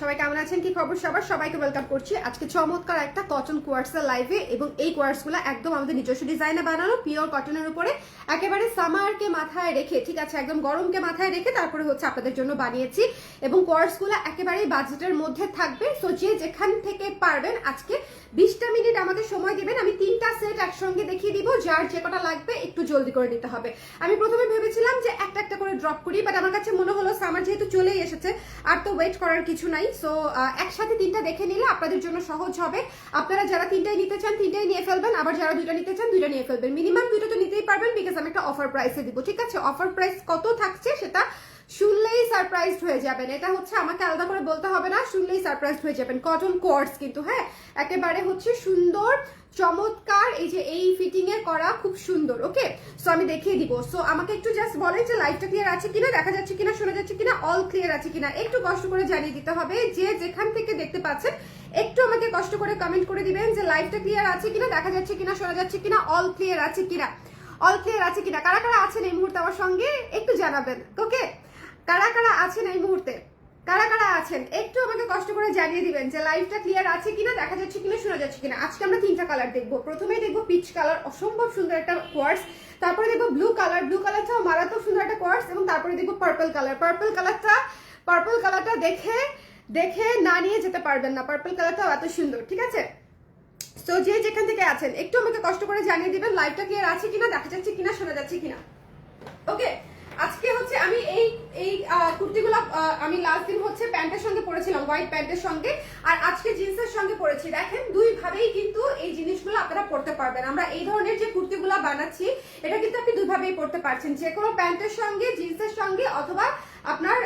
সবাই কেমন আছেন? খবর সবার? সবাইকে ওয়েলকাম করছি। আজকে চমৎকার একটা কটন লাইভে এবং এই একদম আমাদের নিজস্ব ডিজাইনে বানানো পিওর কটনের উপরে। একেবারে সামারকে মাথায় রেখে, ঠিক আছে, একদম গরমকে মাথায় রেখে তারপরে হচ্ছে আপনাদের জন্য বানিয়েছি। এবং কোয়ার্সগুলো একেবারেই বাজেটের মধ্যে থাকবে। সো যে যেখান থেকে পারবেন আজকে বিশটা মিনিট আমাকে সময় দিবেন, আমি তিনটা সেট একসঙ্গে দেখিয়ে দিব, যার যে কটা লাগবে একটু জলদি করে নিতে হবে। আমি প্রথমে ভেবেছিলাম যে একটা একটা করে ড্রপ করি বাট আমার কাছে মনে হলো সামার যেহেতু চলেই এসেছে, আর তো ওয়েট করার কিছু নাই। সো একসাথে তিনটা দেখে নিলে আপনাদের জন্য সহজ হবে। আপনারা যারা তিনটাই নিতে চান, তিনটাই নিয়ে ফেলবেন, আবার যারা দুইটা নিতে চান, দুইটা নিয়ে ফেলবেন। মিনিমাম দুইটা তো নিতেই পারবেন বিকজ আমি একটা অফার প্রাইসে দিব, ঠিক আছে? অফার প্রাইস কত থাকছে সেটা শুনলেই সারপ্রাইজড হয়ে যাবেন। এটা হচ্ছে আমাকে আলাদা করে বলতে হবে না, শুনলেই সারপ্রাইজড হয়ে যাবেন। কটন কোয়ার্স কিন্তু হ্যাঁ? একেবারে হচ্ছে সুন্দর, চমৎকার, এই যে এই ফিটিং এ করা খুব সুন্দর ওকে সো আমি দেখিয়ে দিব। সো আমাকে একটু জাস্ট বলেন যে লাইটটা ক্লিয়ার আছে কিনা, দেখা যাচ্ছে কিনা, শোনা যাচ্ছে কিনা অল ক্লিয়ার আছে কিনা। একটু কষ্ট করে জানিয়ে দিতে হবে যে যেখান থেকে দেখতে পাচ্ছেন, একটু আমাকে কষ্ট করে কমেন্ট করে দিবেন যে লাইটটা ক্লিয়ার আছে কিনা, দেখা যাচ্ছে কিনা, শোনা যাচ্ছে কিনা অল ক্লিয়ার আছে কিনা। অল ক্লিয়ার আছে কিনা? কারা কারা আছেন এই মুহূর্তে আমার সঙ্গে? একটু জানাবেন ওকে কারা কারা আছেন এই মুহূর্তে? কারা কারা আছেন? একটু আমাকে কষ্ট করে জানিয়ে দিবেন যে লাইভটা ক্লিয়ার আছে কিনা, দেখা যাচ্ছে কিনা, শোনা যাচ্ছে কিনা। আজকে আমরা তিনটা কালার দেখব। প্রথমেই দেখব পিচ কালার অসম্ভব সুন্দর একটা কোয়ার্স তারপরে দেখব ব্লু কালার ব্লু কালারটাও মারাত্মক সুন্দর একটা কোয়ার্স এবং তারপরে দেখব পার্পল কালার পার্পল কালারটা পার্পল কালারটা দেখে দেখে না নিয়ে যেতে পারবেন না। পার্পল কালারটাও এত সুন্দর, ঠিক আছে? তো যে যেখান থেকে আছেন, একটু আমাকে কষ্ট করে জানিয়ে দিবেন লাইভটা ক্লিয়ার আছে কিনা, দেখা যাচ্ছে কিনা, শোনা যাচ্ছে কিনা। ওকে আজকে হচ্ছে আমি এই এই কুর্তিগুলো আমি লাস্ট দিন হচ্ছে প্যান্টের সঙ্গে পরেছিলাম হোয়াইট প্যান্টের সঙ্গে। আর আজকে জিন্সের সঙ্গে পরেছি। দেখেন, দুই ভাবেই কিন্তু এই জিনিসগুলো আপনারা পড়তে পারবেন। আমরা এই ধরনের যে কুর্তিগুলো বানাচ্ছি, এটা কিন্তু আপনি দুইভাবেই পড়তে পারছেন। যে কোনো প্যান্টের সঙ্গে জিন্সের সঙ্গে অথবা আপনার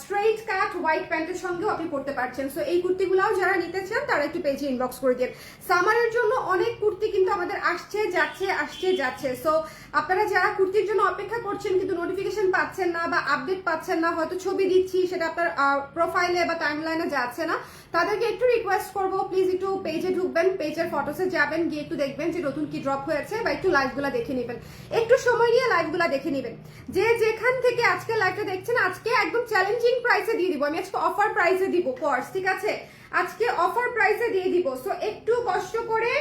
স্ট্রেইট কাট হোয়াইট প্যান্টের সঙ্গেও আপনি পড়তে পারছেন। সো এই কুর্তিগুলোও যারা নিতে চান, তারা একটু পেজে ইনবক্স করে দিন। সামারের জন্য অনেক কুর্তি কিন্তু আমাদের আসছে, যাচ্ছে আসছে, যাচ্ছে। সো আপনারা যারা কুর্তির জন্য অপেক্ষা করছেন, কিন্তু নোটিফিকেশন পাচ্ছেন না বা আপডেট পাচ্ছেন না, হয়তো ছবি দিচ্ছি, সেটা আপনার প্রোফাইলে বা টাইমলাইনে যাচ্ছে না, তাদেরকে একটু রিকোয়েস্ট করব। প্লিজ একটু পেজে ঢুকবেন পেজের ফটোসে যাবেন, গিয়ে একটু দেখবেন যে নতুন কি ড্রপ হয়েছে বা একটু লাইভগুলো দেখে নেবেন। একটু সময় নিয়ে লাইভগুলো দেখে নেবেন। যে যেখান থেকে আজকে লাইভটা দেখছেন, আজকে একদম চ্যালেঞ্জিং প্রাইসে দিয়ে দিব। আমি আজকে অফার প্রাইসে দিব কোর্স ঠিক আছে? আজকে অফার প্রাইসে দিয়ে দিব। সো একটু কষ্ট করে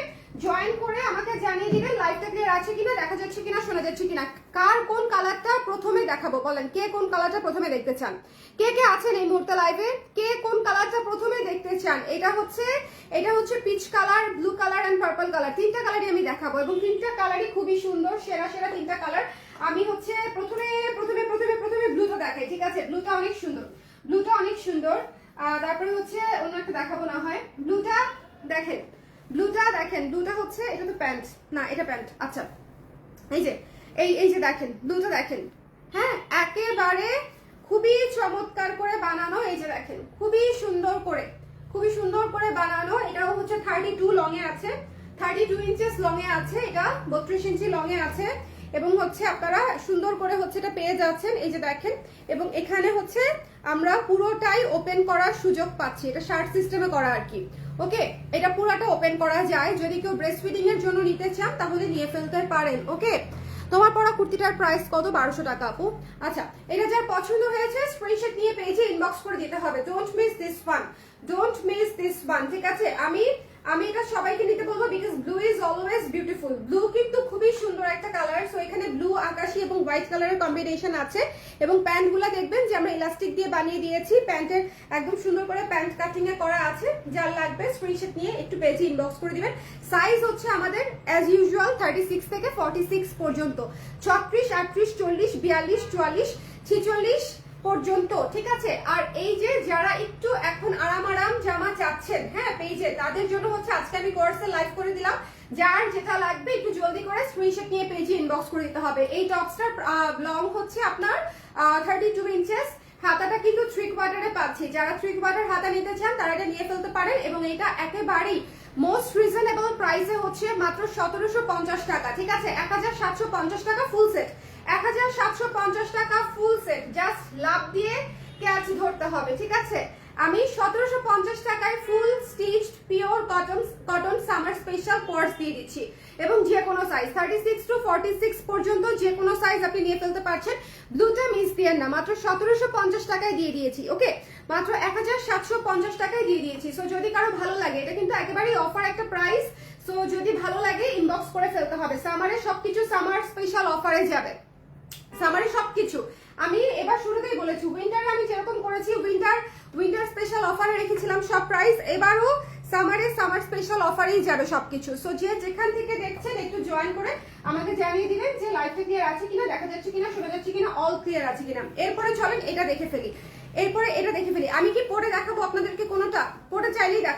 জয়েন করে আমাকে জানিয়ে দিবেন লাইভটা ক্লিয়ার আছে কিনা, দেখা যাচ্ছে কিনা, শোনা যাচ্ছে কিনা। কার কোন কালারটা প্রথমে দেখাবো, বলেন, কে কোন কালারটা প্রথমে দেখতে চান? কে কে আছেন এই মুহূর্তে লাইভে কে কোন কালারটা প্রথমে দেখতে চান? এটা হচ্ছে এটা হচ্ছে peach colour blue colour and purple colour তিনটা কালারই আমি দেখাবো এবং তিনটা কালারই খুবই সুন্দর, সেরা সেরা তিনটা কালার আমি হচ্ছে প্রথমে প্রথমে প্রথমে ব্লুটা দেখাই, ঠিক আছে? ব্লুটা অনেক সুন্দর। ব্লুটা অনেক সুন্দর। তারপরে হচ্ছে অন্য একটা দেখাবো না হয়। ব্লুটা দেখেন ব্লুটা দেখেন ব্লুটা হচ্ছে, এটা তো প্যান্ট না, এটা প্যান্ট আচ্ছা এই যে, এই এই যে দেখেন ব্লুটা দেখেন। হ্যাঁ একেবারে খুবই চমৎকার করে বানানো, এই যে দেখেন, খুবই সুন্দর করে, খুবই সুন্দর করে বানানো। এটাও হচ্ছে থার্টি টু লং এ আছে। থার্টি টু ইঞ্চেস লং এ আছে, এটা বত্রিশ ইঞ্চি লং এ আছে। এবং হচ্ছে আপনারা সুন্দর করে হচ্ছে এটা পেয়ে যাচ্ছেন, এই যে দেখেন। এবং এখানে হচ্ছে আমরা পুরোটাই ওপেন করার সুযোগ পাচ্ছি। এটা শার্ট সিস্টেমে করা আর কি। ওকে এটা পুরোটা ওপেন করা যায়। যদি কেউ ব্রেস্ট ফিডিং এর জন্য নিতে চান, তাহলে নিয়ে ফেলতে পারেন। ওকে তোমার পরা কুর্তিটার প্রাইস কত? বারোশো টাকা, আপু। আচ্ছা এটা যার পছন্দ হয়েছে স্ক্রিনশট নিয়ে পেজে ইনবক্স করে দিতে হবে। Don't miss this one don't miss this one ঠিক আছে? আমি আমি এটা সবাইকে নিতে বলব because blue is always beautiful blue কিন্তু খুবই সুন্দর একটা কালার সো এখানে ব্লু আকাশি এবং হোয়াইট কালারের কম্বিনেশন আছে। এবং প্যান্টগুলো দেখবেন যে আমরা ইলাস্টিক দিয়ে বানিয়ে দিয়েছি। প্যান্টের একদম সুন্দর করে প্যান্ট কাটিং এ করা আছে। যার লাগবে স্ক্রিনশট নিয়ে একটু পেজে ইনবক্স করে দিবেন। সাইজ হচ্ছে আমাদের অ্যাজ ইউজুয়াল থার্টি সিক্স থেকে ফর্টি সিক্স পর্যন্ত। ছত্রিশ, আটত্রিশ, চল্লিশ, বিয়াল্লিশ, চুয়াল্লিশ, ছিচল্লিশ পর্যন্ত, ঠিক আছে? আর এই যে যারা একটু এখন আরাম আরাম জামা চাচ্ছেন হ্যাঁ পেজে, তাদের জন্য হচ্ছে আজকে আমি কোর্সে লাইভ করে দিলাম। যার যেটা লাগবে, একটু জলদি করে স্ক্রিনশট নিয়ে পেজে ইনবক্স করে দিতে হবে। এই টপসটার লং হচ্ছে আপনার থার্টি টু ইঞ্চেস হাতাটা কিন্তু থ্রি কোয়ার্টারে পাচ্ছি। যারা থ্রি কোয়ার্টার হাতা নিতে চান, তারা এটা নিয়ে ফেলতে পারেন এবং এটা একেবারেই মোস্ট রিজনেবল প্রাইসে হচ্ছে মাত্র সতেরোশো পঞ্চাশ টাকা, ঠিক আছে? এক হাজার সাতশো পঞ্চাশ টাকা ফুল সেট এক হাজার সাতশো পঞ্চাশ টাকা ফুল সেট জাস্ট লাভ দিয়ে ক্যাচ ধরতে হবে, ঠিক আছে? আমি সতেরোশো পঞ্চাশ টাকায় full stitched pure cotton cotton summer special coords দিয়ে দিচ্ছি। এবং যে কোনো size thirty six to forty six পর্যন্ত যে কোনো সাইজ আপনি নিয়ে ফেলতে পারছেন ব্লুটা মিস দিয়ে না, মাত্র সতেরোশো পঞ্চাশ টাকায় দিয়ে দিয়েছি ওকে মাত্র এক হাজার সাতশো পঞ্চাশ টাকায় দিয়ে দিয়েছি। সো যদি কারও ভালো লাগে, এটা কিন্তু একেবারেই অফার একটা প্রাইস সো যদি ভালো লাগে ইনবক্স করে ফেলতে হবে। সামারে সবকিছু সামার স্পেশাল অফারে যাবে। সামারে সবকিছু। আমি এবার শুরুতেই বলেছি উইন্টার আমি যেরকম করেছি উইন্টার উইন্টার স্পেশাল অফারে রেখেছিলাম সব প্রাইস এবারও সামারে সামার স্পেশাল অফারেই যাবে সবকিছু। সো যে যেখান থেকে দেখছেন, একটু জয়েন করে আমাকে জানিয়ে দিবেন যে লাইফটা ক্লিয়ার আছে কিনা, দেখা যাচ্ছে কিনা, শোনা যাচ্ছে কিনা অল ক্লিয়ার আছে কিনা। এরপরে চলেন, এটা দেখে ফেলি। এরপরে এটা দেখে ফেলি। আমি কি পরে দেখাবো আপনাদেরকে কোনোটা?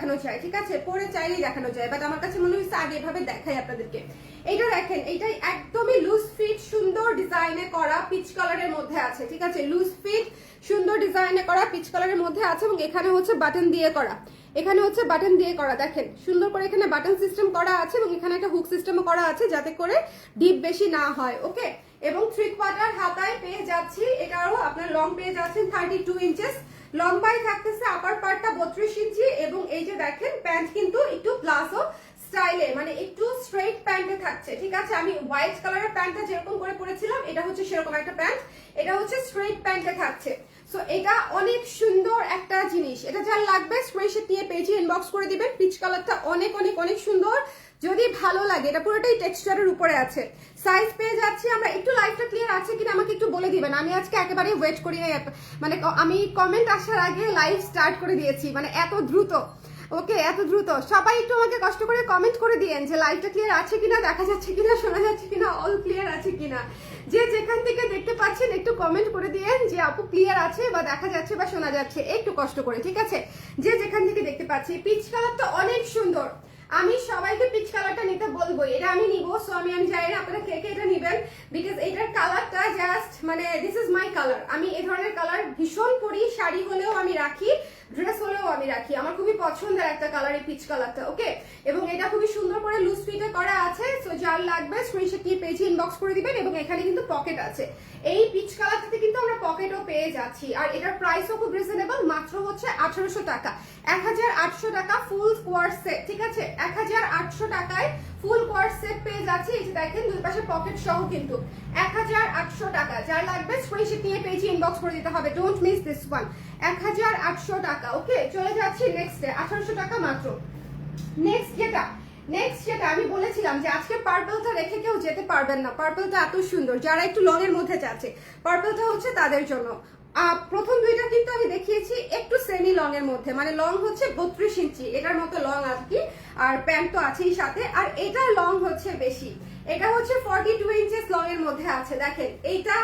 দেখানো যায়, ঠিক আছে? পরে চাইলেই দেখানো যায় বাট আমার কাছে মনে হচ্ছে আগে এভাবে দেখাই আপনাদেরকে। এইটা দেখেন, এইটাই একদমই লুজ ফিট সুন্দর ডিজাইনে করা পিচ কালারের মধ্যে আছে, ঠিক আছে? লুজ ফিট সুন্দর ডিজাইনে করা পিচ কালারের মধ্যে আছে এবং এখানে হচ্ছে বাটন দিয়ে করা। এখানে হচ্ছে বাটন দিয়ে করা, দেখেন? সুন্দর করে এখানে বাটন সিস্টেম করা আছে এবং এখানে একটা হুক সিস্টেমও করা আছে যাতে করে ডিপ বেশি না হয় ওকে এবং থ্রি কোয়ার্টার হাতায় পেয়ে যাচ্ছি এটারও আপনার লং পেয়ে যাচ্ছেন থার্টি টু ইঞ্চেস লম্বাই থাকতেছে আপার পার্টটা বত্রিশ ইঞ্চি এবং এই যে দেখেন প্যান্ট কিন্তু একটু প্লাসও স্টাইলে মানে একটু স্ট্রেট প্যান্টে থাকছে, ঠিক আছে? আমি হোয়াইট কালারের প্যান্টটা যেরকম করে পরেছিলাম, এটা হচ্ছে সেরকম একটা প্যান্ট এটা হচ্ছে স্ট্রেট প্যান্টে থাকছে। সো এটা অনেক সুন্দর একটা জিনিস। এটা যার লাগবে স্ক্রিনশট নিয়ে পেজে ইনবক্স করে দিবেন পিচ কালারটা অনেক অনেক অনেক সুন্দর। যদি ভালো লাগে, এটা পুরোটাই টেক্সচারের উপরে আছে। সাইজ পেয়ে যাচ্ছি আমরা, একটু লাইফটা ক্লিয়ার আছে কিনা আমাকে একটু বলে দিবেন। আমি আজকে একেবারে ওয়েট করি মানে আমি কমেন্ট আসার আগে লাইভ স্টার্ট করে দিয়েছি। মানে এত দ্রুত। ওকে এত দ্রুত। সবাই একটু আমাকে কষ্ট করে কমেন্ট করে দিয়েন যে লাইভটা ক্লিয়ার আছে কিনা, দেখা যাচ্ছে কিনা, শোনা যাচ্ছে কিনা অল ক্লিয়ার আছে কিনা। যে যেখান থেকে দেখতে পাচ্ছেন, একটু কমেন্ট করে দিয়েন যে, আপু ক্লিয়ার আছে বা দেখা যাচ্ছে বা শোনা যাচ্ছে। একটু কষ্ট করে, ঠিক আছে? যে যেখান থেকে দেখতে পাচ্ছি, পিচ কালারটা অনেক সুন্দর। আমি সবাইকে পিচ কালারটা নিতে বলব, এটা আমি নিব সো আমি আমি জানি না আপনারা কে কে এটা নেবেন বিকজ এটার কালারটা জাস্ট মানে দিস ইজ মাই কালার আমি এই ধরনের কালার ভীষণ পরি শাড়ি হলেও আমি রাখি ড্রেস হলেও আমি রাখি। আমার খুবই পছন্দের একটা কালার এই পিচ কালারটা ওকে এবং এটা খুবই সুন্দর করে লুজ ফিটে করা আছে সো যার লাগবে স্ক্রিনশট নিয়ে পেজে ইনবক্স করে দিবেন, এবং এখানে কিন্তু পকেট আছে। এই পিচ কালারটাতে কিন্তু আমরা পকেটও পেয়ে যাচ্ছি, আর এটার প্রাইসও খুব রিজনেবল মাত্র হচ্ছে আঠারোশো টাকা। এক হাজার আটশো টাকা ফুল কোয়ার সেট ঠিক আছে? এক হাজার আটশো টাকায় ফুল কোয়ার সেট পেয়ে যাচ্ছি। এই যে দেখেন, দুই পাশে পকেট সহ কিন্তু। এক হাজার আটশো টাকা। যার লাগবে স্ক্রিনশট নিয়ে পেজে ইনবক্স করে দিতে হবে। ডোন্ট মিস দিস ওয়ান এক হাজার আটশো টাকা ওকে চলে যাচ্ছি নেক্সট আঠারোশো টাকা মাত্র। নেক্সট যেটা। নেক্সট যেটা, আমি বলেছিলাম যে আজকে পার্পলটা রেখে কেউ যেতে পারবেন না। পার্পলটা এত সুন্দর। যারা একটু লং এর মধ্যে যাচ্ছে পার্পলটা হচ্ছে তাদের জন্য। প্রথম দুইটা কিন্তু আমি দেখিয়েছি একটু সেমি লং এর মধ্যে। মানে লং হচ্ছে বত্রিশ ইঞ্চি এটার মতো লং আর কি। আর প্যান্ট তো আছেই সাথে, আর এটা লং হচ্ছে বেশি। এটা হচ্ছে ফর্টি টু ইঞ্চেস লং এর মধ্যে আছে, দেখেন। এইটা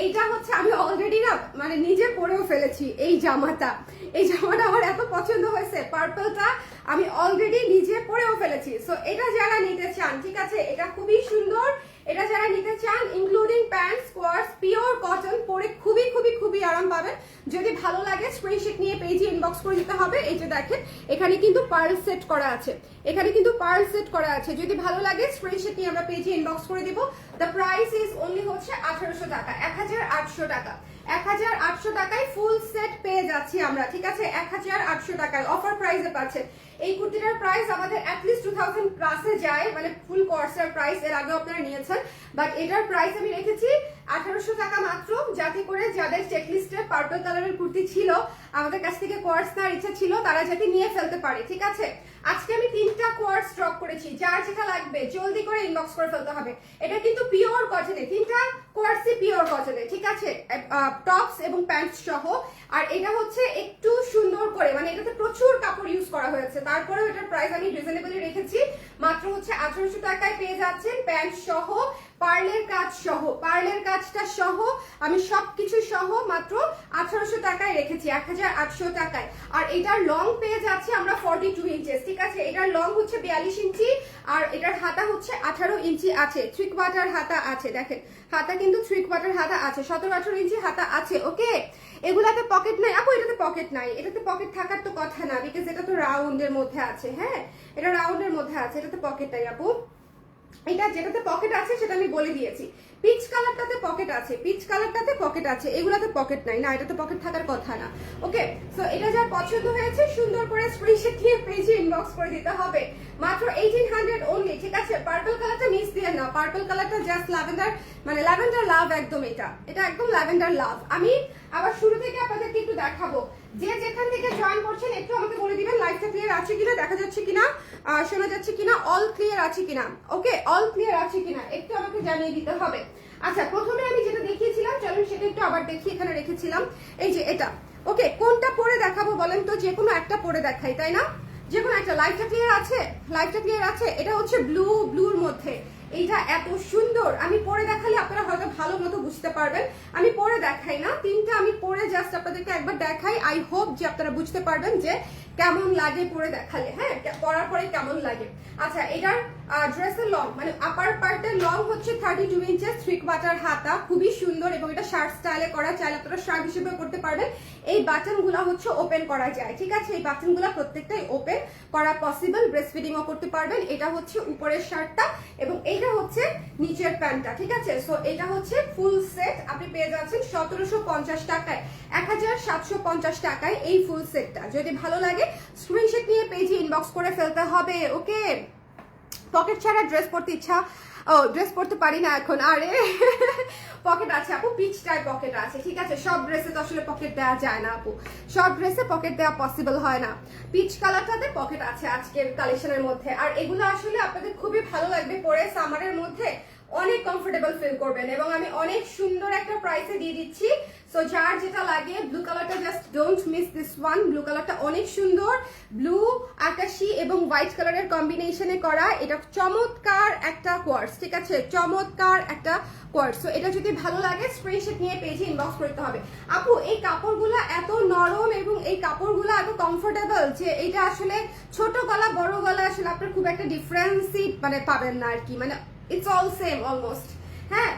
এইটা হচ্ছে আমি অলরেডি না মানে নিজে পরেও ফেলেছি এই জামাটা। এই জামাটা আমার এত পছন্দ হয়েছে পার্পলটা আমি অলরেডি নিজে পরেও ফেলেছি। সো এটা যারা নিতে চান, ঠিক আছে? এটা খুবই সুন্দর এটা যারা নিতে চান including pant coords pure cotton পরে খুবই খুবই খুবই আরাম পাবেন। যদি ভালো লাগে স্ক্রিনশিট নিয়ে পেজে ইনবক্স করে দিতে হবে। এই যে দেখেন, এখানে কিন্তু পার্ল সেট করা আছে। এখানে কিন্তু পার্ল সেট করা আছে। যদি ভালো লাগে স্ক্রিনশিট নিয়ে আমরা পেজে ইনবক্স করে দিব। দ্য প্রাইস ইজ অনলি হচ্ছে আঠারোশো টাকা, এক হাজার আটশো টাকা। এক হাজার আটশো টাকায় ফুল সেট পেয়ে যাচ্ছি আমরা, ঠিক আছে? এক হাজার আটশো টাকায় অফার প্রাইসে পাচ্ছেন। এই কুর্তিটার প্রাইস আমাদের অ্যাটলিস্ট টু থাউজেন্ড প্লাসে যায় মানে ফুল কোর্সের প্রাইস এর আগেও আপনারা নিয়েছেন। বাট এটার প্রাইস আমি রেখেছি আঠারোশো টাকা মাত্র, যাতে করে যাদের চেকলিস্টে পার্পল কালারের কুর্তি ছিল, আমাদের কাছ থেকে কোয়ার্স নেওয়ার ইচ্ছা ছিল, তারা যাতে নিয়ে ফেলতে পারে, ঠিক আছে? আজকে আমি তিনটা কোয়ার্স ড্রপ করেছি, যার যেটা লাগবে, জলদি করে ইনবক্স করে ফেলতে হবে। এটা কিন্তু পিওর কটনে তিনটা কোয়ার্সই পিওর কটনে ঠিক আছে? টপস এবং প্যান্টস সহ। আর এটা হচ্ছে একটু সুন্দর করে মানে এটাতে প্রচুর কাপড় ইউজ করা হয়েছে। তারপরেও এটার প্রাইস আমি রিজনেবলি রেখেছি। মাত্র হচ্ছে আঠারোশো টাকায় পেয়ে যাচ্ছেন প্যান্ট সহ। পার্লের কাজ সহ, পার্লের কাজটা সহ, আমি সবকিছু সহ মাত্র আঠারোশো টাকায় রেখেছি এক হাজার আটশো টাকায়। আর এটার লং পেয়ে যাচ্ছে আমরা ফর্টি টু ইঞ্চেস ঠিক আছে? এটার লং হচ্ছে বিয়াল্লিশ ইঞ্চি, আর এটার হাতা হচ্ছে আঠারো ইঞ্চি আছে। থ্রি কোয়ার্টার হাতা আছে, দেখেন। হাতা কিন্তু থ্রি কোয়ার্টার হাতা আছে, সতেরো আঠারো ইঞ্চি হাতা আছে ওকে এগুলাতে পকেট নাই। আপু, এটাতে পকেট নাই। এটাতে পকেট থাকার তো কথা না বিকজ এটা তো রাউন্ডের মধ্যে আছে হ্যাঁ? এটা রাউন্ডের মধ্যে আছে, এটাতে পকেট নাই, আপু। এটা যেটাতে পকেট আছে, সেটা আমি বলে দিয়েছি। পিচ কালারটাতে পকেট আছে পিচ কালারটাতে পকেট আছে, এগুলাতে পকেট নাই। না, এটাতে পকেট থাকার কথা না। ওকে সো এটা যা পছন্দ হয়েছে, সুন্দর করে স্ক্রিনশট দিয়ে পেজে ইনবক্স করে দিতে হবে। মাত্র এইটিন হান্ড্রেড অনলি ঠিক আছে? পার্পল কালারটা মিস দিয়ে না। পার্পল কালারটা জাস্ট ল্যাভেন্ডার মানে ল্যাভেন্ডার লাভ একদম এটা। এটা একদম ল্যাভেন্ডার লাভ আমি আবার শুরু থেকে আপনাদেরকে একটু দেখাবো। যে যেখান থেকে জয়েন করছেন, একটু আমাকে বলে দিবেন লাইভটা ক্লিয়ার আছে কিনা, দেখা যাচ্ছে কিনা শোনা যাচ্ছে কিনা অল ক্লিয়ার আছে কিনা ওকে অল ক্লিয়ার আছে কিনা, একটু আমাকে জানিয়ে দিতে হবে। আচ্ছা প্রথমে আমি যেটা দেখিয়েছিলাম, চলুন সেটা একটু আবার দেখি, এখানে রেখেছিলাম। এই যে এটা ওকে কোনটা পরে দেখাবো বলেন তো? যে কোনো একটা পরে দেখাই, তাই না? যে কোনো একটা লাইটটা ক্লিয়ার আছে? লাইটটা ক্লিয়ার আছে? এটা হচ্ছে ব্লু ব্লুর মধ্যে। এইটা এত সুন্দর। আমি পরে দেখালে আপনারা হয়তো ভালো মতো বুঝতে পারবেন। আমি পরে দেখাই না। তিনটা আমি পরে জাস্ট আপনাদেরকে একবার দেখাই। আই হোপ যে আপনারা বুঝতে পারবেন যে কেমন লাগে পরে দেখালে। হ্যাঁ পরার পরে কেমন লাগে। আচ্ছা এটার ড্রেসের লং মানে আপার পার্টের লং হচ্ছে thirty two inches three quarter হাতা, খুবই সুন্দর এবং এটা শার্ট স্টাইলে করা, চাইলে আপনারা শার্ট হিসেবে করতে পারবেন। এই বাটনগুলো হচ্ছে ওপেন করা যায়, ঠিক আছে? এই বাটনগুলো প্রত্যেকটাই ওপেন করা পসিবল ব্রেস্ট ফিডিংও করতে পারবেন। এটা হচ্ছে উপরের শার্টটা এবং এইটা হচ্ছে নিচের প্যান্টটা ঠিক আছে? সো এটা হচ্ছে ফুল সেট আপনি পেয়ে যাচ্ছেন সতেরোশো পঞ্চাশ টাকায়, এক হাজার সাতশো পঞ্চাশ টাকায় এই ফুল সেটটা যদি ভালো লাগে স্ক্রিনশট নিয়ে পেজে ইনবক্স করে ফেলতে হবে ওকে পকেট ছাড়া ড্রেস পরতে ইচ্ছা, ও ড্রেস পরতে পারি না এখন, আরে। পকেট আছে আপু, পিচটায় পকেট আছে, ঠিক আছে? সব ড্রেসে তো আসলে পকেট দেওয়া যায় না আপু। সব ড্রেসে পকেট দেওয়া পসিবল হয় না। পিচ কালারটাতে পকেট আছে আজকের কালেকশনের মধ্যে। আর এগুলো আসলে আপনাদের খুবই ভালো লাগবে পরে সামারের মধ্যে। অনেক কমফোর্টেবল ফিল করবেন এবং আমি অনেক সুন্দর একটা প্রাইসে দিয়ে দিচ্ছি। সো যার যেটা লাগে ব্লু কালারটা just don't miss this one blue কালারটা অনেক সুন্দর। ব্লু আকাশি এবং হোয়াইট কালারের কম্বিনেশনে করা। এটা চমৎকার একটা কোয়ার্স ঠিক আছে? চমৎকার একটা কোয়ার্স সো এটা যদি ভালো লাগে স্ক্রিনশট নিয়ে পেজে ইনবক্স করতে হবে। আপু, এই কাপড়গুলো এত নরম এবং এই কাপড়গুলো এত কমফোর্টেবল যে এটা আসলে ছোট গলা, বড় গলা আসলে আপনার খুব একটা ডিফারেন্সই মানে পাবেন না আর কি। মানে ইটস অল সেম অলমোস্ট হ্যাঁ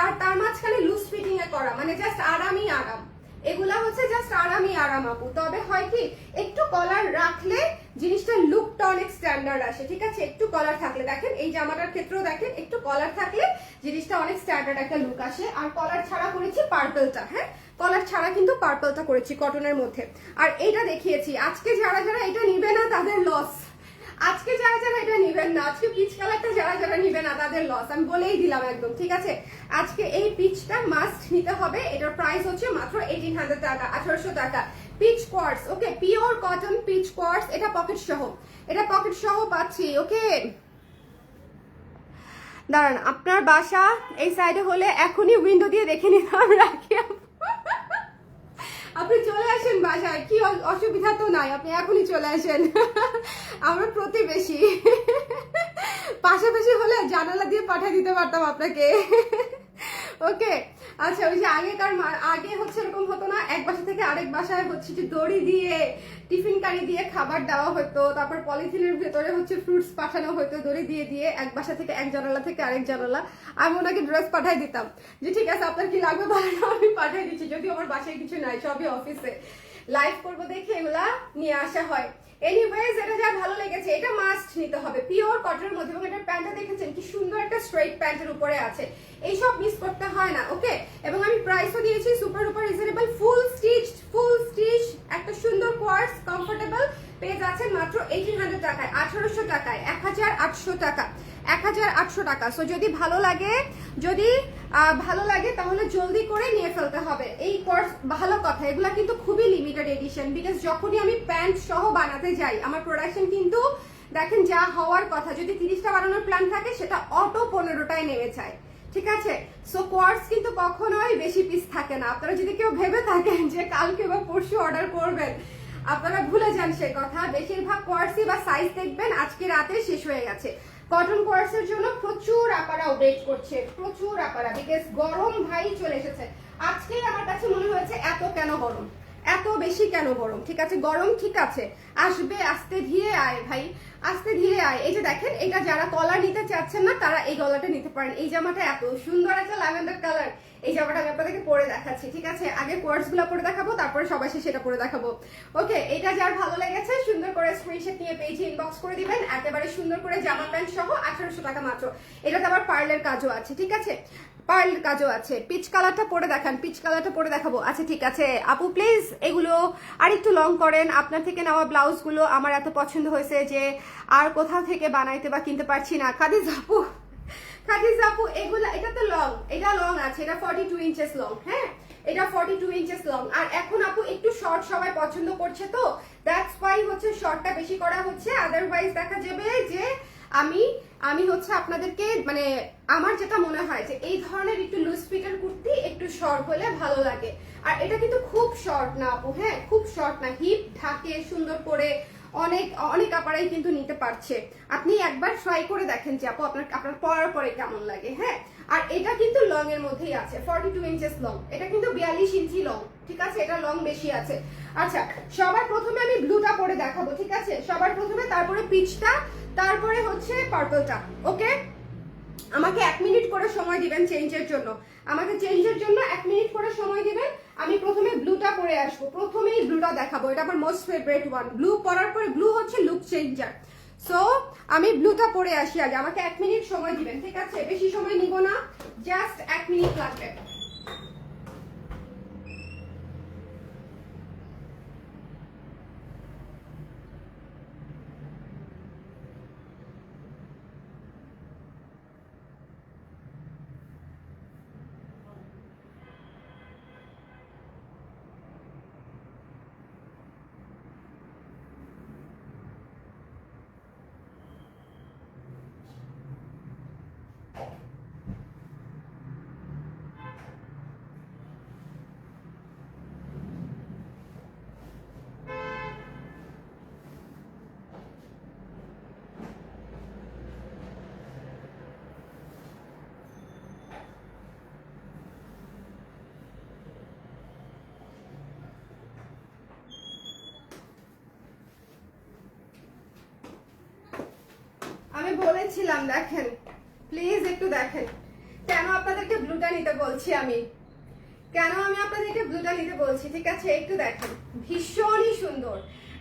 আর তার মাঝখানে লুজ ফিটিং এ করা মানে জাস্ট আরামই আরাম। এগুলা হচ্ছে জাস্ট আরামই আরাম আপু। তবে হয় কি, একটু কলার রাখলে জিনিসটা লুকটা অনেক স্ট্যান্ডার্ড আসে, ঠিক আছে? একটু কলার থাকলে, দেখেন, এই জামাটার ক্ষেত্রেও দেখেন, একটু কলার থাকলে জিনিসটা অনেক স্ট্যান্ডার্ড একটা লুক আসে। আর কলার ছাড়া করেছি পার্পলটা হ্যাঁ? কলার ছাড়া কিন্তু পার্পলটা করেছি কটনের মধ্যে। আর এইটা দেখিয়েছি, আজকে যারা যারা এটা নিবে না, তাদের লস আজকে যারা যারা এটা নিবেন না, আজকে পিচ কালারটা যারা যারা নিবে না, তাদের লস আমি বলেই দিলাম একদম, ঠিক আছে? আজকে এই পিচটা মাস্ট নিতে হবে, এটার প্রাইস হচ্ছে মাত্র এইটিন হান্ড্রেড টাকা, আঠারোশো টাকা। Peach coords okay pure cotton peach coords এটা পকেট সহ। এটা পকেট সহ পাচ্ছি ওকে দাঁড়ান, আপনার বাসা এই সাইডে হলে এখনই উইন্ডো দিয়ে দেখে নিতাম রাখি। আপনি চলে আসেন বাসায়, কি অসুবিধা তো নাই, আপনি এখনই চলে আসেন। আমরা প্রতিবেশী। পাশাপাশি হলে জানালা দিয়ে পাঠিয়ে দিতে পারতাম আপনাকে। ওকে আচ্ছা ওই যে আগেকার আগে হচ্ছে এরকম হতো না থেকে আরেক বাসায় হচ্ছে যে দড়ি দিয়ে, টিফিন কারি দিয়ে খাবার দেওয়া হতো, তারপর পলিথিনের ভেতরে হচ্ছে ফ্রুটস পাঠানো হতো, দড়ি দিয়ে দিয়ে এক বাসা থেকে এক জানালা থেকে আরেক জানালা। আমি ওনাকে ড্রেস পাঠাই দিতাম। যে ঠিক আছে, আপনার কি লাগবে? ভালো আমি পাঠাই দিচ্ছি যদি আমার বাসায় কিছু নাই, সবই অফিসে লাইভ করব দেখে এগুলা নিয়ে আসা হয়। এনিওয়েজ এটা যা ভালো লেগেছে, এটা মাস্ট নিতে হবে। পিওর কটনের মধ্যে, এবং এটার প্যান্টটা দেখেছেন, কি সুন্দর একটা স্ট্রেট প্যান্টের উপরে আছে। এইসব মিস করতে হয় না ওকে এবং আমি প্রাইসও দিয়েছি সুপার উপর reasonable full stitch full stitch একটা সুন্দর কোয়ার্স কমফোর্টেবল পেজ আছে মাত্র এইটিন হান্ড্রেড টাকায়, আঠারোশো টাকায়, এক হাজার আটশো টাকা। এক হাজার আটশো টাকা। সো যদি ভালো লাগে, যদি ভালো লাগে, তাহলে জলদি করে নিয়ে ফেলতে হবে। এই কোর্স ভালো কথা, এগুলা কিন্তু খুবই লিমিটেড এডিশন বিকজ যখনই আমি প্যান্ট সহ বানাতে যাই, আমার প্রোডাকশন কিন্তু দেখেন যা হওয়ার কথা, যদি তিরিশটা বানানোর প্ল্যান থাকে, সেটা অটো পনেরোটায় নেমে যায়। ঠিক আছে? সো কোয়ার্স কিন্তু কখনোই বেশি পিস থাকে না। আপনারা যদি কেউ ভেবে থাকেন যে কালকে বা পরশু অর্ডার করবেন, আপনারা ভুলে যান সে কথা। বেশিরভাগ কোয়ার্সই বা সাইজ দেখবেন, আজকে রাতে শেষ হয়ে গেছে। কটন কোয়ার্সের জন্য প্রচুর আপারা ওয়েট করছে, প্রচুর আপারা বিকজ গরম ভাই চলে এসেছে। আজকে আমার কাছে মনে হয়েছে, এত কেন গরম? এত বেশি কেন গরম? ঠিক আছে, গরম ঠিক আছে। আসবে, আস্তে ধীরে আয় ভাই, আস্তে ধীরে আয়। এই যে দেখেন, এটা যারা কলার নিতে চাচ্ছেন না, তারা এই গলাটা নিতে পারেন। এই জামাটা এত সুন্দর একটা ল্যাভেন্ডার কালার এই জামাটা আমি আপনাদেরকে পরে দেখাচ্ছি, ঠিক আছে? আগে কোয়ার্সগুলো পরে দেখাবো, তারপরে সবাই এটা পরে দেখাবো। ওকে এটা যার ভালো লেগেছে, সুন্দর করে স্ক্রিনশট নিয়ে পেজে ইনবক্স করে দিবেন, একেবারে সুন্দর করে জামা প্যান্ট সহ আঠারোশো টাকা মাত্র। এটাতে আবার পার্লের কাজও আছে, ঠিক আছে? পার্ল কাজও আছে। পিচ কালারটা পরে দেখান পিচ কালারটা পরে দেখাবো। আচ্ছা ঠিক আছে। আপু প্লিজ এগুলো আর একটু লং করেন। আপনার থেকে নেওয়া ব্লাউজগুলো আমার এত পছন্দ হয়েছে যে আর কোথাও থেকে বানাইতে বা কিনতে পারছি না। কাদিজ আপু কাদিজ আপু এগুলো, এটা তো লং এটা লং আছে, এটা ফর্টি টু ইঞ্চেস লং হ্যাঁ? এটা ফর্টি টু ইঞ্চেস লং আর এখন আপু একটু শর্ট সবাই পছন্দ করছে তো? দ্যাটস ওয়াই হচ্ছে শর্টটা বেশি করা হচ্ছে। আদারওয়াইজ দেখা যাবে যে আমি আমি হচ্ছে আপনাদেরকে মানে আমার যেটা মনে হয় যে এই ধরনের একটু লুজ ফিটের কুর্তি একটু শর্ট হলে ভালো লাগে। আর এটা কিন্তু খুব শর্ট না আপু হ্যাঁ? খুব শর্ট না হিপ ঢাকে সুন্দর করে অনেক অনেক আপারাই কিন্তু নিতে পারছে। আপনি একবার ট্রাই করে দেখেন যে আপু আপনার আপনার পরার পরে কেমন লাগে হ্যাঁ? আর এটা কিন্তু লং এর মধ্যেই আছে ফর্টি টু ইঞ্চেস লং এটা কিন্তু বিয়াল্লিশ ইঞ্চি লং ঠিক আছে? এটা লং বেশি আছে। আচ্ছা সবার প্রথমে আমি ব্লুটা পরে দেখাবো, ঠিক আছে? সবার প্রথমে তারপরে পিচটা তারপরে হচ্ছে পার্পলটা ওকে আমাকে এক মিনিট করে সময় দিবেন চেঞ্জের জন্য। আমাকে চেঞ্জের জন্য এক মিনিট করে সময় দিবেন। আমি প্রথমে ব্লুটা পরে আসব। প্রথমেই ব্লুটা দেখাবো। এটা আমার মোস্ট ফেভারিট ওয়ান ব্লু পরার পরে ব্লু হচ্ছে লুক চেঞ্জার সো আমি ব্লুটা পরে আসি আগে। আমাকে এক মিনিট সময় দিবেন, ঠিক আছে? বেশি সময় নিব না। জাস্ট এক মিনিট লাগবে আমি বলেছিলাম, দেখেন। প্লিজ একটু দেখেন। কেন আপনাদেরকে ব্লুটা নিতে বলছি আমি? কেন আমি আপনাদেরকে ব্লুটা নিতে বলছি? ঠিক আছে, একটু দেখেন। ভীষণই সুন্দর।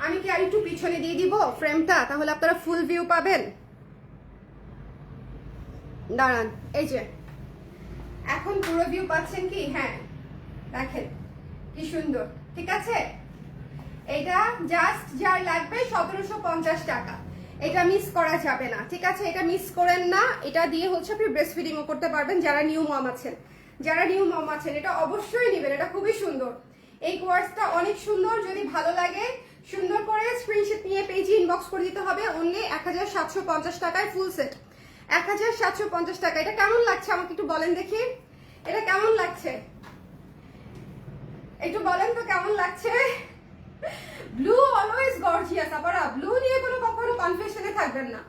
আমি কি আর একটু পিছনে দিয়ে দিব ফ্রেমটা তাহলে আপনারা ফুল ভিউ পাবেন। দাঁড়ান, এই যে। এখন পুরো ভিউ পাচ্ছেন কি? হ্যাঁ। দেখেন, কি সুন্দর। ঠিক আছে? এটা জাস্ট যার লাগবে সতেরোশো পঞ্চাশ টাকা। এটা মিস করা যাবে না, ঠিক আছে? এটা মিস করেন না, এটা দিয়ে হচ্ছে আপনি ব্রেস্ট ফিডিংও করতে পারবেন যারা নিউ মম আছেন। যারা নিউ মম আছেন, এটা অবশ্যই নেবেন, এটা খুবই সুন্দর। এই কোয়ার্সটা অনেক সুন্দর, যদি ভালো লাগে, সুন্দর করে স্ক্রিনশট নিয়ে পেজে ইনবক্স করে দিতে হবে অনলি এক হাজার সাতশো পঞ্চাশ টাকায় ফুল সেট এক হাজার সাতশো পঞ্চাশ টাকা, এটা কেমন লাগছে? আমাকে একটু বলেন দেখি। এটা কেমন লাগছে? একটু বলেন তো কেমন লাগছে? ব্লু অলওয়েজ গর্জিয়াস আবার ব্লু নিয়ে কোনো কখনো কনফিউশনে থাকবেন না।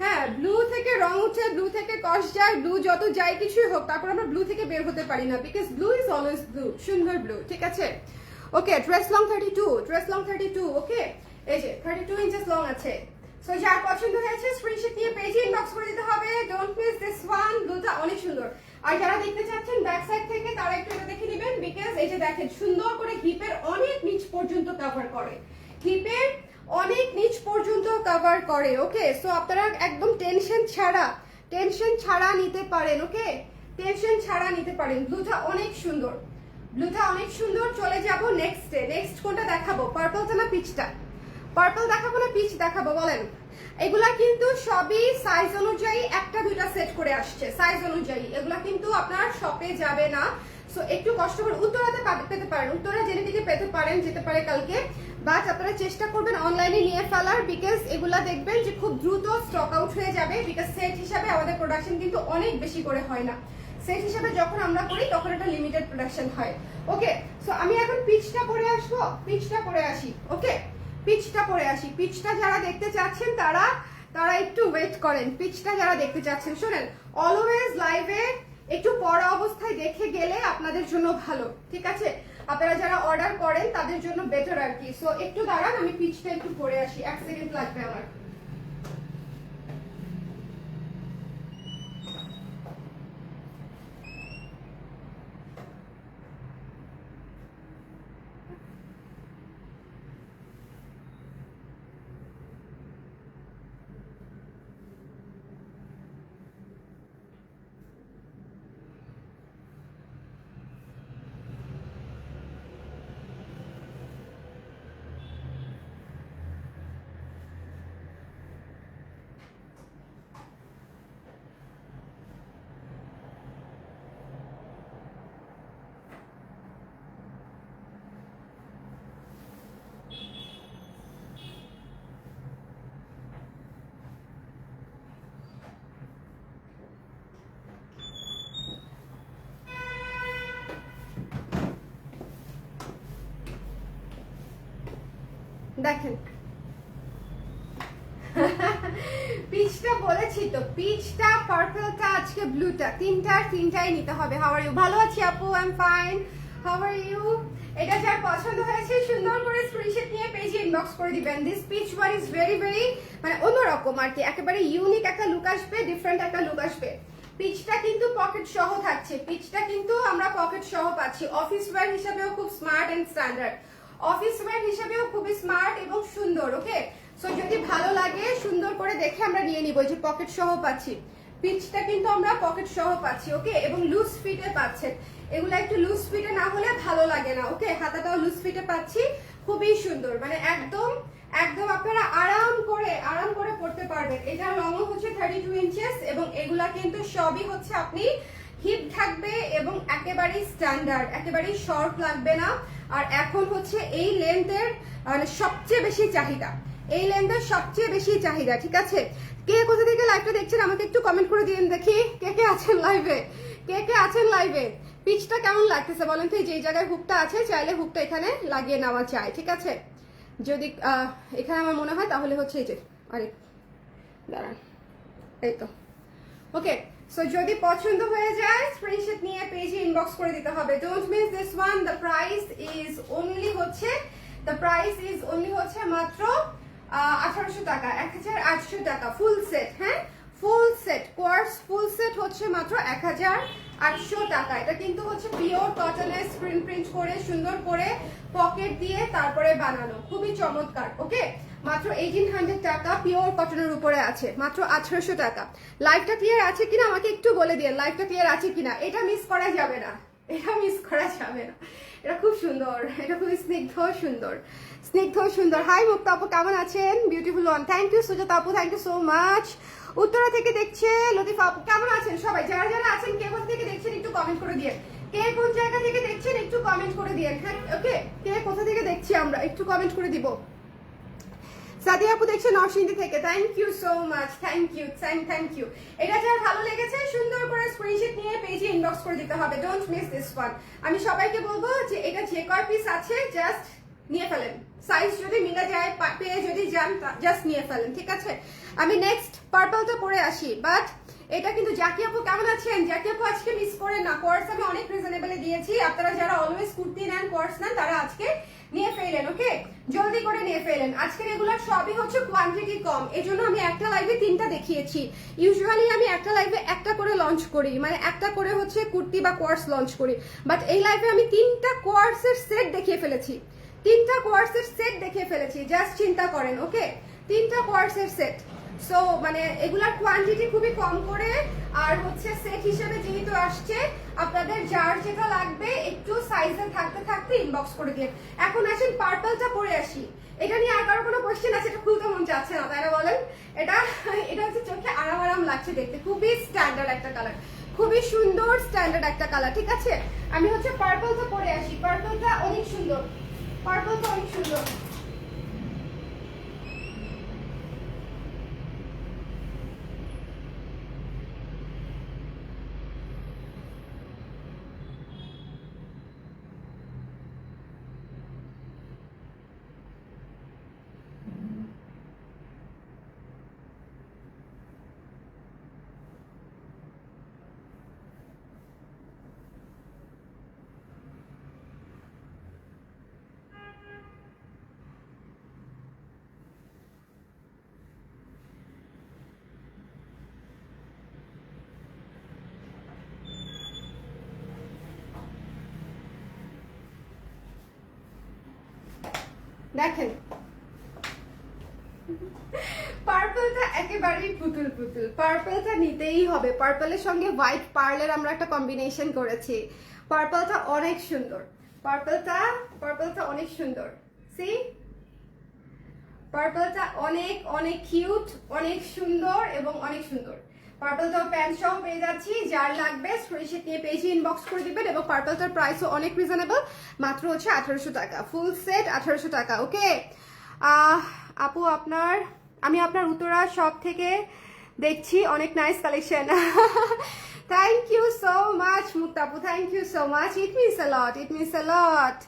হ্যাঁ ব্লু থেকে রং উঠে ব্লু থেকে কস যায় ব্লু যত যাই কিছুই হোক, তারপর আমরা ব্লু থেকে বের হতে পারি না because blue is always blue সুন্দর ব্লু ঠিক আছে? Okay dress long thirty two dress long thirty two okay এই যে থার্টি টু ইঞ্চেস লং আছে। সো যার পছন্দ হয়েছে স্ক্রিনশট নিয়ে পেজে ইনবক্স করে দিতে হবে। ডোন্ট মিস দিস ওয়ান ব্লুটা অনেক সুন্দর। আর যারা দেখতে চাচ্ছেন ব্যাক সাইড থেকে, তারা একটু এটা দেখে নেবেন বিকজ এই যে দেখেন, সুন্দর করে হিপের অনেক নিচ পর্যন্ত কভার করে। হিপের অনেক নিচ পর্যন্ত কভার করে ওকে সো আপনারা একদম টেনশন ছাড়া টেনশন ছাড়া নিতে পারেন ওকে টেনশন ছাড়া নিতে পারেন। ব্লুটা অনেক সুন্দর। ব্লুটা অনেক সুন্দর। চলে যাব নেক্সটে নেক্সট কোনটা দেখাবো? পার্পলটা না পিচটা পার্পল দেখাবো না পিচ দেখাবো, বলেন। এগুলা কিন্তু সবই সাইজ অনুযায়ী একটা, দুইটা সেট করে আসছে সাইজ অনুযায়ী। এগুলা কিন্তু আপনার শপে যাবে না। সো একটু কষ্ট করে উত্তরাতে পেতে পারেন। উত্তরা জেনেটিকে পেতে পারেন, যেতে পারে কালকে। বাট আপনারা চেষ্টা করবেন অনলাইনে নিয়ে ফেলার বিকজ এগুলা দেখবেন যে খুব দ্রুত স্টক আউট হয়ে যাবে বিকজ সেট হিসাবে আমাদের প্রোডাকশন কিন্তু অনেক বেশি করে হয় না। সেট হিসাবে যখন আমরা করি, তখন একটা লিমিটেড প্রোডাকশন হয়। ওকে সো আমি এখন পিচটা করে আসব। পিচটা করে আসি। ওকে পিচটা পরে আসি। পিচটা যারা দেখতে চাচ্ছেন, তারা তারা একটু ওয়েট করেন। পিচটা যারা দেখতে চাচ্ছেন, শোনেন অলওয়েজ লাইভে একটু পড়া অবস্থায় দেখে গেলে আপনাদের জন্য ভালো, ঠিক আছে? আপনারা যারা অর্ডার করেন, তাদের জন্য বেটার আর কি। সো একটু দাঁড়ান, আমি পিচটা একটু পরে আসি। এক সেকেন্ড লাগবে আমার। দেখেন। পিচটা বলেছি তো পিচটা পার্পলটা আজকে ব্লুটা তিনটার তিনটাই নিতে হবে। হাওয়ার ইউ ভালো আছি আপু I am fine how are you এটা যার পছন্দ হয়েছে, সুন্দর করে স্ক্রিনশট নিয়ে পেজে ইনবক্স করে দিবেন। This peach one is very very মানে অন্যরকম আর কি। একেবারে ইউনিক একটা লুক আসবে ডিফারেন্ট একটা লুক আসবে। পিচটা কিন্তু পকেট সহ থাকছে। পিচটা কিন্তু আমরা পকেট সহ পাচ্ছি। অফিস ওয়্যার হিসাবেও খুব smart and standard office wear হিসাবেও খুবই স্মার্ট এবং সুন্দর, ওকে? সো যদি ভালো লাগে, সুন্দর করে দেখে আমরা নিয়ে নিব। যে পকেট সহ পাচ্ছি। পিচটা কিন্তু আমরা পকেট সহ পাচ্ছি, ওকে? এবং লুজ ফিটে পাচ্ছেন। এগুলো একটু লুজ ফিটে না হলে ভালো লাগে না, ওকে? হাতাটাও লুজ ফিটে পাচ্ছি। খুবই সুন্দর মানে একদম একদম আপনারা আরাম করে আরাম করে পড়তে পারবেন। এটা লং হচ্ছে থার্টি টু ইঞ্চেস এবং এগুলা কিন্তু সবই হচ্ছে আপনি হিপ থাকবে এবং একেবারেই স্ট্যান্ডার্ড একেবারেই শর্ট লাগবে না। আর এখন হচ্ছে এই লেন্থের মানে সবচেয়ে বেশি চাহিদা। এই লেন্থের সবচেয়ে বেশি চাহিদা, ঠিক আছে? কে কোথা থেকে লাইভটা দেখছেন আমাকে একটু কমেন্ট করে দিন দেখি। কে কে আছেন লাইভে কে কে আছেন লাইভে পিচটা কেমন লাগতেছে বলেন তো? এই যে জায়গায় হুকটা আছে, চাইলে হুকটা এখানে লাগিয়ে নেওয়া চাই ঠিক আছে? যদি এখানে আমার মনে হয় তাহলে হচ্ছে এই যে, আরে, দাঁড়ান, এই তো। ওকে সো যদি পছন্দ হয়ে যায় স্ক্রিনশট নিয়ে পেজে ইনবক্স করে দিতে হবে। Don't miss this one the price is only হচ্ছে দ্য প্রাইস ইজ অনলি হচ্ছে মাত্র আঠারোশো টাকা, এক হাজার আটশো টাকা ফুল সেট হ্যাঁ? Full set course full set হচ্ছে মাত্র এক হাজার আটশো টাকা। এটা কিন্তু হচ্ছে পিওর কটনের স্ক্রিন প্রিন্ট করে, সুন্দর করে পকেট দিয়ে তারপরে বানানো। খুবই চমৎকার ওকে মাত্র এইটিন হান্ড্রেড টাকা পিওর কটনের উপরে আছে, মাত্র আঠারোশো টাকা। লাইভটা ক্লিয়ার আছে কিনা আমাকে একটু বলে দিয়ে লাইভটা ক্লিয়ার আছে কিনা? এটা মিস করা যাবে না। এটা মিস করা যাবে না। এটা খুব সুন্দর, এটা খুবই স্নিগ্ধ সুন্দর স্নিগ্ধ সুন্দর। হাই মুক্তা আপু, কেমন আছেন? Beautiful one thank you Sujata আপু thank you so much Uttara থেকে দেখছে লতিফা আপু, কেমন আছেন সবাই? যারা যারা আছেন, কে কোথা থেকে দেখছেন একটু কমেন্ট করে দিয়ে কে কোন জায়গা থেকে দেখছেন একটু কমেন্ট করে দিয়ে হ্যাঁ ওকে কে কোথা থেকে দেখছি আমরা? একটু কমেন্ট করে দিব। সাদিয়া আপু দেখছে নরসিংদী থেকে। Thank you so much thank you thank thank you এটা যার ভালো লেগেছে, সুন্দর করে স্ক্রিনশট নিয়ে পেজে ইনবক্স করে দিতে হবে। ডোন্ট মিস দিস ওয়ান আমি সবাইকে বলব যে এটা যে কয় পিস আছে জাস্ট নিয়ে ফেলেন। সাইজ যদি মিলে যায় পেয়ে যদি যান জাস্ট নিয়ে ফেলেন, ঠিক আছে? আমি নেক্সট পার্পলটা পরে আসি বাট এটা কিন্তু জাকি আপু কেমন আছেন? জাকি আপু আজকে মিস করে না। কোর্স আমি অনেক রিজনেবলে দিয়েছি। আপনারা যারা অলওয়েজ কুর্তি নেন কোর্স নেন, তারা আজকে নিয়ে ফেলেন ওকে জলদি করে নিয়ে ফেলেন। আজকে রেগুলার সবই হচ্ছে কোয়ান্টিটি কম। এই জন্য আমি একটা লাইভে তিনটা দেখিয়েছি। ইউজুয়ালি আমি একটা লাইভে একটা করে লঞ্চ করি মানে একটা করে হচ্ছে কুর্তি বা কোয়ার্স লঞ্চ করি। বাট এই লাইভে আমি তিনটা কোয়ার্সের সেট দেখিয়ে ফেলেছি। তিনটা কোয়ার্সের সেট দেখিয়ে ফেলেছি। জাস্ট চিন্তা করেন ওকে তিনটা কোয়ার্সের সেট সো মানে এগুলার কোয়ান্টিটি খুবই কম করে, আর হচ্ছে সেট হিসেবে যেহেতু আসছে, আপনাদের যার যেটা লাগবে একটু সাইজে থাকতে থাকতে ইনবক্স করে দিয়ে এখন আসেন পার্পলটা পরে আসি। এটা নিয়ে আর কারও কোনো কোয়েশ্চেন আছে? এটা খুলতে মন যাচ্ছে না, তাই না বলেন? এটা এটা হচ্ছে চোখে আরাম আরাম লাগছে দেখতে। খুবই স্ট্যান্ডার্ড একটা কালার খুবই সুন্দর স্ট্যান্ডার্ড একটা কালার ঠিক আছে? আমি হচ্ছে পার্পলটা পরে আসি। পার্পলটা অনেক সুন্দর। পার্পলটা অনেক সুন্দর। দেখেন। পার্পলটা একেবারেই পুতুল পুতুল। পার্পলটা নিতেই হবে। পার্পলের সঙ্গে হোয়াইট পার্লের আমরা একটা কম্বিনেশন করেছি। পার্পলটা অনেক সুন্দর। পার্পলটা পার্পলটা অনেক সুন্দর। সি পার্পলটা অনেক অনেক কিউট অনেক সুন্দর এবং অনেক সুন্দর। পার্পলটাও প্যান্ট সহ পেয়ে যাচ্ছি। যার লাগবে স্ক্রিনশট নিয়ে পেজে ইনবক্স করে দিবেন এবং পার্পলটার প্রাইসও অনেক রিজনেবল মাত্র হচ্ছে আঠারোশো টাকা। ফুল সেট আঠারোশো টাকা ওকে আপু আপনার, আমি আপনার উত্তরা শপ থেকে দেখছি। অনেক nice collection thank you so much মুক্তাপু। Thank you so much it miss a lot it miss a lot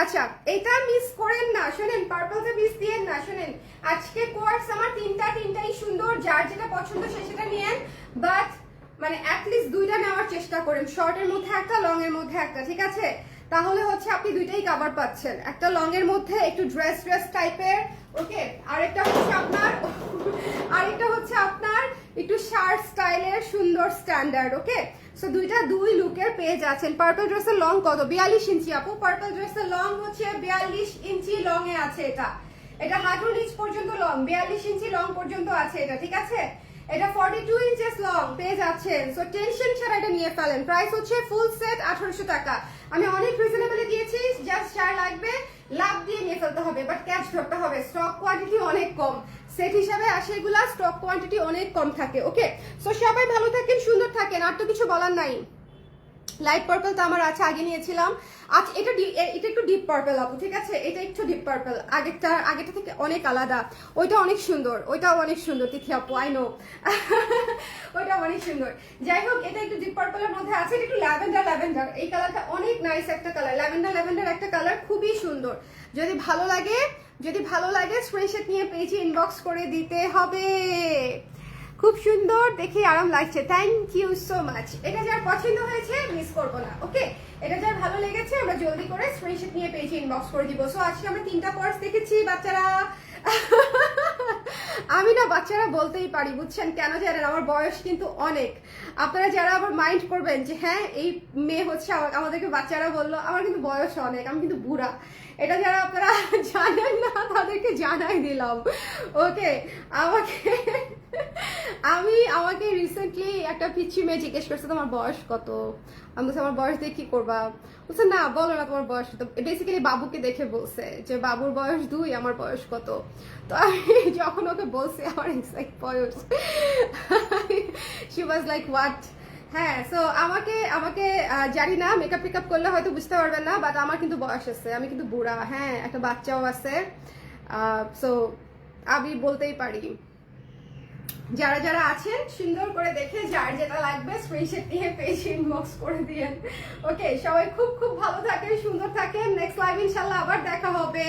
আচ্ছা এটা মিস করেন না, শোনেন পার্পলটা মিস দিয়েন না, শোনেন। আজকে কোয়ার্স আমার তিনটা তিনটাই সুন্দর, যার যেটা পছন্দ সে সেটা নিয়েন বাট মানে অ্যাটলিস্ট দুইটা নেওয়ার চেষ্টা করেন। শর্টের মধ্যে একটা লং এর মধ্যে একটা, ঠিক আছে? তাহলে হচ্ছে আপনি দুইটাই কাভার পাচ্ছেন। একটা লং এর মধ্যে একটু ড্রেস ড্রেস টাইপের ওকে আরেকটা হচ্ছে আপনার, আরেকটা হচ্ছে আপনার একটু শার্ট স্টাইলের সুন্দর স্ট্যান্ডার্ড ওকে সো দুইটা দুই লুকের পেয়ে যাচ্ছেন পার্পল ড্রেসের লং কত? বিয়াল্লিশ ইঞ্চি। আপু পার্পল ড্রেসের লং হচ্ছে বিয়াল্লিশ ইঞ্চি লং এ আছে এটা। এটা হাঁটুর নিচ পর্যন্ত লং বিয়াল্লিশ ইঞ্চি লং পর্যন্ত আছে এটা, ঠিক আছে? এটা 42 ইঞ্চেস লং পেয়ে যাচ্ছেন সো টেনশন ছাড়া এটা নিয়ে ফেলেন। প্রাইস হচ্ছে ফুল সেট 1800 টাকা। আমি অনেক রিজনেবলে দিয়েছি জাস্ট যার লাগবে, লাভ দিয়ে ফেলতে হবে বাট ক্যাচ ধরতে হবে। স্টক কোয়ান্টিটি অনেক কম। সেট হিসাবে আসে এগুলা স্টক কোয়ান্টিটি অনেক কম থাকে ওকে সো সবাই ভালো থাকেন, সুন্দর থাকেন, আর তো কিছু বলার নাই। লাইট পার্পল তো আমার আছে, আগে নিয়েছিলাম। আচ্ছা এটা এটা একটু ডিপ পার্পল আপু, ঠিক আছে? এটা একটু ডিপ পার্পল আগেরটা আগেরটা থেকে অনেক আলাদা। ওইটা অনেক সুন্দর, ওইটাও অনেক সুন্দর তিথি আপু আই নো ওইটা অনেক সুন্দর। যাই হোক, এটা একটু ডিপ পার্পলের মধ্যে আছে, এটা একটু ল্যাভেন্ডার ল্যাভেন্ডার। এই কালারটা অনেক নাইস একটা কালার ল্যাভেন্ডার ল্যাভেন্ডার একটা কালার খুবই সুন্দর। যদি ভালো লাগে, যদি ভালো লাগে স্ক্রিনশট নিয়ে পেজে ইনবক্স করে দিতে হবে। খুব সুন্দর, দেখে আরাম লাগছে। থ্যাংক ইউ সো মাচ এটা যার পছন্দ হয়েছে মিস করব না ওকে এটা যার ভালো লেগেছে, আমরা জলদি করে স্ক্রিনশট নিয়ে পেয়েছি ইনবক্স করে দিব। সো আজকে আমরা তিনটা পার্স দেখেছি, বাচ্চারা। আমি না বাচ্চারা বলতেই পারি, বুঝছেন? কেন জানেন, আমার বয়স কিন্তু অনেক। আপনারা যারা আবার মাইন্ড করবেন যে হ্যাঁ এই মেয়ে হচ্ছে আমাদেরকে বাচ্চারা বলল, আমার কিন্তু বয়স অনেক, আমি কিন্তু বুড়া। এটা যারা আপনারা জানেন না, তাদেরকে জানাই দিলাম। ওকে আমাকে আমি আমাকে রিসেন্টলি একটা পিচ্ছি মেয়ে জিজ্ঞেস করছে, তোমার বয়স কত? আমি বলছি, আমার বয়স দিয়ে কি করবা? বলছে, না, বলো না তোমার বয়স কত। বেসিক্যালি বাবুকে দেখে বলছে যে, বাবুর বয়স দুই, আমার বয়স কত? তো আমি যখন ওকে বলছি, আমার এক্সাক্ট বয়স। শি ওয়াজ লাইক হোয়াট হ্যাঁ সো আমাকে আমাকে জানি না মেকআপ টেকআপ করলে হয়তো বুঝতে পারবেন না বাট আমার কিন্তু বয়স আছে, আমি কিন্তু বুড়া হ্যাঁ একটা বাচ্চাও আছে। সো আমি বলতেই পারি। যারা যারা আছেন, সুন্দর করে দেখে, যার যেটা লাগবে স্ক্রিনশট নিয়ে পেজ ইনবক্স করে দিয়েন ওকে সবাই খুব খুব ভালো থাকেন, সুন্দর থাকেন। নেক্সট লাইভ ইনশাল্লাহ আবার দেখা হবে।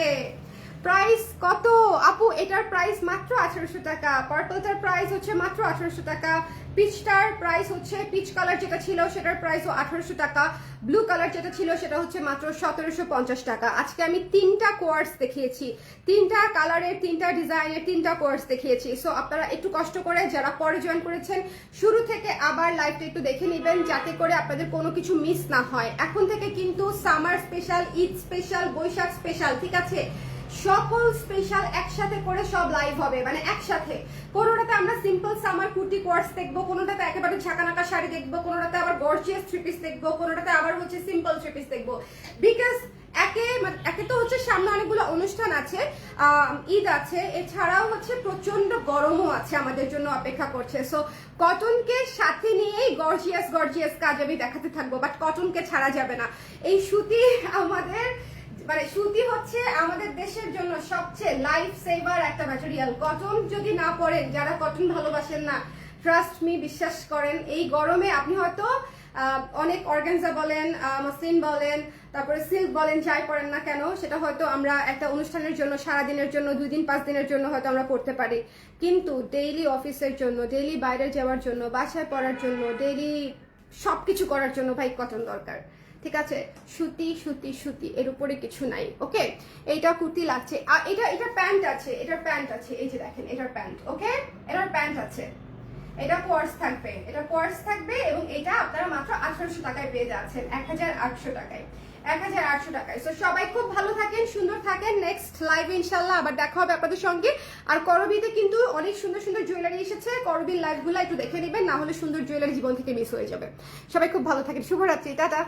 প্রাইস কত? আপু, এটার প্রাইস মাত্র আঠারোশো টাকা। পার্পলটার প্রাইস হচ্ছে মাত্র আঠারোশো টাকা। পিচটার প্রাইস হচ্ছে পিচ কালার যেটা ছিল, সেটার প্রাইসও আঠারোশো টাকা। ব্লু কালার যেটা ছিল, সেটা হচ্ছে মাত্র সতেরোশো পঞ্চাশ টাকা। আজকে আমি তিনটা কোয়ার্স দেখিয়েছি। তিনটা কালারের তিনটা ডিজাইনের তিনটা কোয়ার্স দেখিয়েছি। সো আপনারা একটু কষ্ট করে, যারা পরে জয়েন করেছেন, শুরু থেকে আবার লাইভটা একটু দেখে নেবেন, যাতে করে আপনাদের কোনো কিছু মিস না হয়। এখন থেকে কিন্তু summer special Eid special Baishakh special ঠিক আছে? সকল স্পেশাল একসাথে করে সব লাইভ হবে মানে একসাথে। কোনোটাতে আমরা সিম্পল সামার কুর্তি কোয়ার্স দেখব, কোনোটাতে একেবারে ঝাঁকানাকা শাড়ি দেখব, কোনোটাতে আবার গর্জিয়াস থ্রি পিস দেখব, কোনোটাতে আবার হচ্ছে সিম্পল থ্রি পিস দেখব। বিকজ একে মানে একে তো হচ্ছে সামনে অনেকগুলো অনুষ্ঠান আছে ঈদ আছে, এছাড়াও হচ্ছে প্রচণ্ড গরমও আছে আমাদের জন্য অপেক্ষা করছে। সো কটনকে সাথে নিয়েই গর্জিয়াস গর্জিয়াস কাজ আমি দেখাতে থাকব বাট কটনকে ছাড়া যাবে না। এই সুতি আমাদের মানে সুতি হচ্ছে আমাদের দেশের জন্য সবচেয়ে লাইফ সেভার একটা ম্যাটেরিয়াল কটন যদি না পরেন, যারা কটন ভালোবাসেন না ট্রাস্ট মি বিশ্বাস করেন, এই গরমে আপনি হয়তো অনেক অর্গানজা বলেন মসলিন বলেন, তারপরে সিল্ক বলেন, যাই পরেন না কেন, সেটা হয়তো আমরা একটা অনুষ্ঠানের জন্য সারা দিনের জন্য দুই দিন পাঁচ দিনের জন্য হয়তো আমরা পড়তে পারি। কিন্তু ডেইলি অফিসের জন্য ডেইলি বাইরে যাওয়ার জন্য, বাসায় পড়ার জন্য ডেইলি সবকিছু করার জন্য ভাই কটন দরকার। ঠিক আছে? সুতি সুতি সুতি, এর উপরে কিছু নাই, ওকে? এইটা কুর্তি লাগছে। আর এটা এটা প্যান্ট আছে, এটার প্যান্ট আছে, এই যে দেখেন, এটার প্যান্ট, ওকে? এটার প্যান্ট আছে। এটা কোর্স থাকবে, এটা কোর্স থাকবে এবং এটা আপনারা মাত্র আঠারোশো টাকায় পেয়ে যাচ্ছেন এক হাজার আটশো টাকায় এক হাজার আটশো টাকায়। তো সবাই খুব ভালো থাকেন, সুন্দর থাকেন নেক্সট লাইভ ইনশাল্লাহ আবার দেখা হবে আপনাদের সঙ্গে। আর করবিতে কিন্তু অনেক সুন্দর সুন্দর জুয়েলারি এসেছে, করবির লাইভগুলো একটু দেখে নেবেন, না হলে সুন্দর জুয়েলারি জীবন থেকে মিস হয়ে যাবে। সবাই খুব ভালো থাকেন, শুভরাত্রি, টাটা।